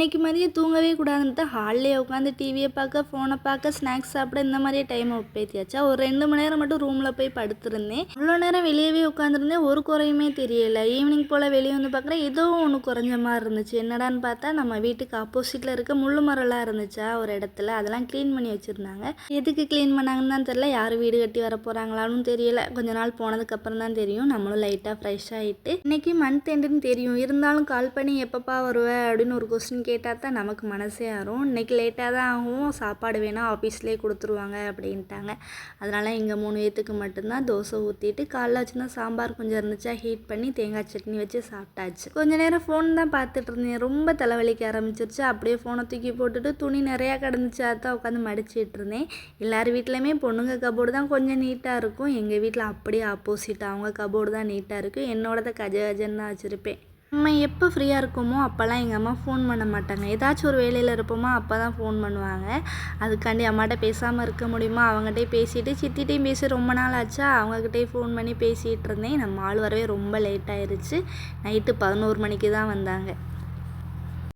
இன்றைக்கி மதியம் தூங்கவே கூடாதுன்ட்டு ஹால்லேயே உட்காந்து டிவியை பார்க்க ஃபோனை பார்க்க ஸ்நாக்ஸ் சாப்பிட இந்த மாதிரியே டைமை ஒப்பேத்தியாச்சா? ஒரு ரெண்டு மணி நேரம் மட்டும் ரூமில் போய் படுத்திருந்தேன். அவ்வளோ நேரம் வெளியவே உட்காந்துருந்தேன் ஒரு குறையுமே தெரியல. ஈவினிங் போல் வெளியே வந்து பார்க்குறேன். ஏதோ ஒன்று குறைஞ்ச மாதிரி இருந்துச்சு. என்னடான்னு பார்த்தா நம்ம வீட்டுக்கு ஆப்போசிட்டில் இருக்க முள்ளு மரம்லாம் இருந்துச்சா? ஒரு இடத்துல. அதெல்லாம் க்ளீன் பண்ணி வச்சுருந்தாங்க. எதுக்கு க்ளீன் பண்ணாங்கன்னு தான் தெரியல. யார் வீடு கட்டி வர போகிறாங்களான்னு தெரியல. கொஞ்ச நாள் போனதுக்கப்புறம் தான் தெரியும். நம்மளும் லைட்டாக ஃப்ரெஷ் ஆகிட்டு இன்னைக்கு மந்த் எண்டுன்னு தெரியும். இருந்தாலும் கால் பண்ணி எப்பப்பா வருவேன் அப்படின்னு ஒரு கொஸ்டின் கேட்டால் தான் நமக்கு மனசே ஆறும். இன்னைக்கு லேட்டாக தான் ஆகும். சாப்பாடு வேணால் ஆஃபீஸ்லேயே கொடுத்துருவாங்க அப்படின்ட்டாங்க. அதனால் இங்கே மூணு பேத்துக்கு மட்டும்தான் தோசை ஊற்றிட்டு காலைல வச்சுருந்தா சாம்பார் கொஞ்சம் இருந்துச்சா ஹீட் பண்ணி தேங்காய் சட்னி வச்சு சாப்பிட்டாச்சு. கொஞ்ச நேரம் ஃபோன் தான் பார்த்துட்டு இருந்தேன். ரொம்ப தலைவலிக்க ஆரம்பிச்சிருச்சு. அப்படியே ஃபோனை தூக்கி போட்டுட்டு துணி நிறையா கிடந்துச்சு. அதான் உட்காந்து மடிச்சிட்டு இருந்தேன். எல்லார் வீட்லேயுமே பொண்ணுங்க கபோர்டு தான் கொஞ்சம் நீட்டாக இருக்கும். எங்கள் வீட்டில் அப்படியே ஆப்போசிட் அவங்க கபோர்டு தான் நீட்டாக இருக்கும். என்னோடத கஜ கஜன்னு தான் வச்சுருப்பேன். நம்ம எப்போ ஃப்ரீயாக இருக்கோமோ அப்போல்லாம் எங்கள் அம்மா ஃபோன் பண்ண மாட்டாங்க. ஏதாச்சும் ஒரு வேலையில் இருப்போமா அப்போ தான் ஃபோன் பண்ணுவாங்க. அதுக்காண்டி அம்மாட்ட பேசாமல் இருக்க முடியுமா? அவங்ககிட்டே பேசிட்டு சித்திட்டையும் பேசி ரொம்ப நாள் ஆச்சா? அவங்கக்கிட்டே ஃபோன் பண்ணி பேசிகிட்டு இருந்தேன். நம்ம ஆள் வரவே ரொம்ப லேட் ஆயிடுச்சு நைட்டு பதினோரு மணிக்கு தான் வந்தாங்க.